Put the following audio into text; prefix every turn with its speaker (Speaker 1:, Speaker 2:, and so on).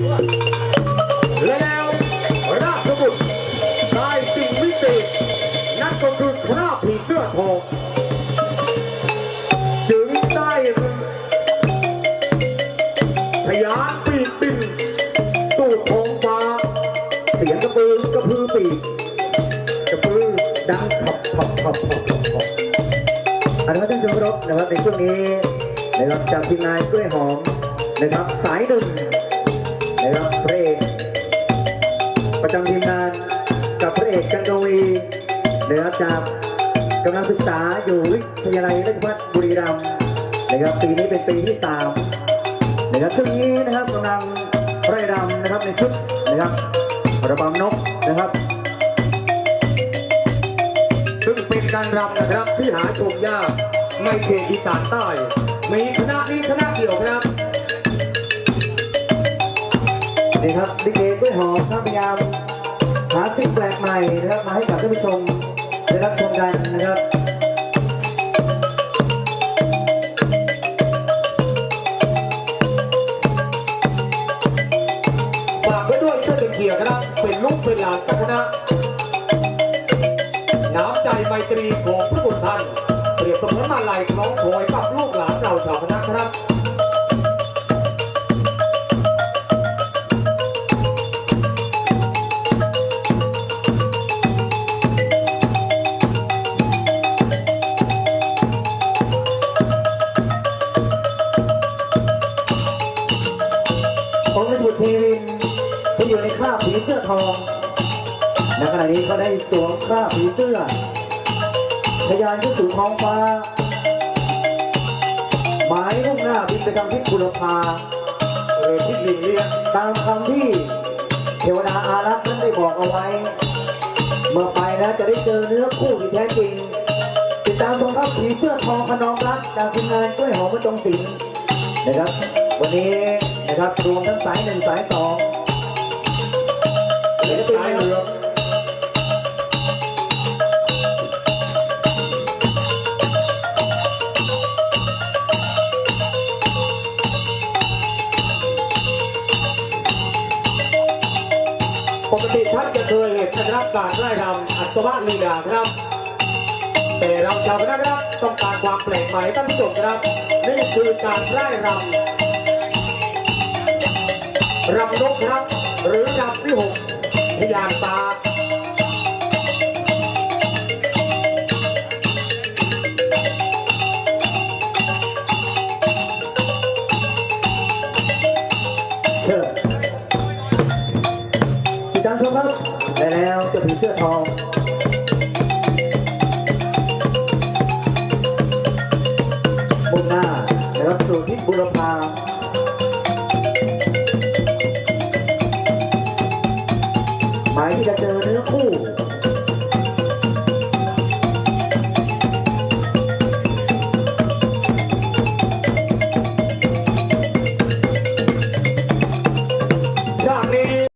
Speaker 1: แล้วราชบุตรได้สิ่งวิเศษนั่นก็คือคราบผีเสื้อทองจึงได้ทะยานปีกบินสู่ท้องฟ้า เสียงกระปือกระพือปีกกระปือดังพับพับพับพับพับพับ
Speaker 2: อันนี้ท่านชมรบนะครับในช่วงนี้นะครับจากทีมงานกล้วยหอมนะครับสายหนึ่ง นะครับพระเอกประจำทีมงานกับพระเอกจันทวีนะครับจากกำลังศึกษาอยู่วิทยาลัยราชภัฏบุรีรัมย์นะครับปีนี้เป็นปีที่สามนะครับช่วงนี้นะครับกำลังไร่รำนะครับในชุดนะครับระบำนกนะครับ
Speaker 1: ซึ่งเป็นการรำนะครับที่หาชมยากในเขตอีสานใต้ มีคณะนี้คณะเดียวครับ
Speaker 2: นี่ครับลิเกกล้วยหอมครับพยายามหาสิ่งแปลกใหม่นะครับมาให้กับท่านผู้ชมได้รับชมกันนะครับ
Speaker 1: ฝากไว้ด้วยช่วยกันเชียร์ครับเป็นลูกเป็นหลานสักคณะน้ำใจไมตรีของพระคุณท่านเปรียบเสมือนมาลัยคล้องคอยกับลูกหลานเราชาวคณะครับ
Speaker 2: อยู่ในคราบผีเสื้อทองในขณะนี้เขาได้สวมคราบผีเสื้อทะยานขึ้นสู่ท้องฟ้า หมายมุ่งหน้าบินไปทางทิศบุรพา
Speaker 1: เรือทิศลิงเลียง
Speaker 2: ตามคำที่เทวดาอารักษ์นั้นได้บอกเอาไว้ เมื่อไปแล้วจะได้เจอเนื้อคู่ที่แท้จริง ติดตามชมครับผีเสื้อทองขนองรักจากทีมงานกล้วยหอมมะจงศิลป์นะครับ วันนี้นะครับรวมทั้งสายหนึ่งสายสอง
Speaker 1: หรือสายเหลืองปกติท่านจะเคยเห็นนะครับการไล่รำอัศวะลีลาครับ แต่เราชาวคณะครับต้องการความแปลกใหม่ท่านผู้ชมครับ นี่คือการไล่รำรำนกครับ หรือรำที่หก ทยานตา
Speaker 2: เชิญติดตามชมครับได้แล้วจะผีเสื้อทองมุ่งหน้านะครับสู่ที่บุรพา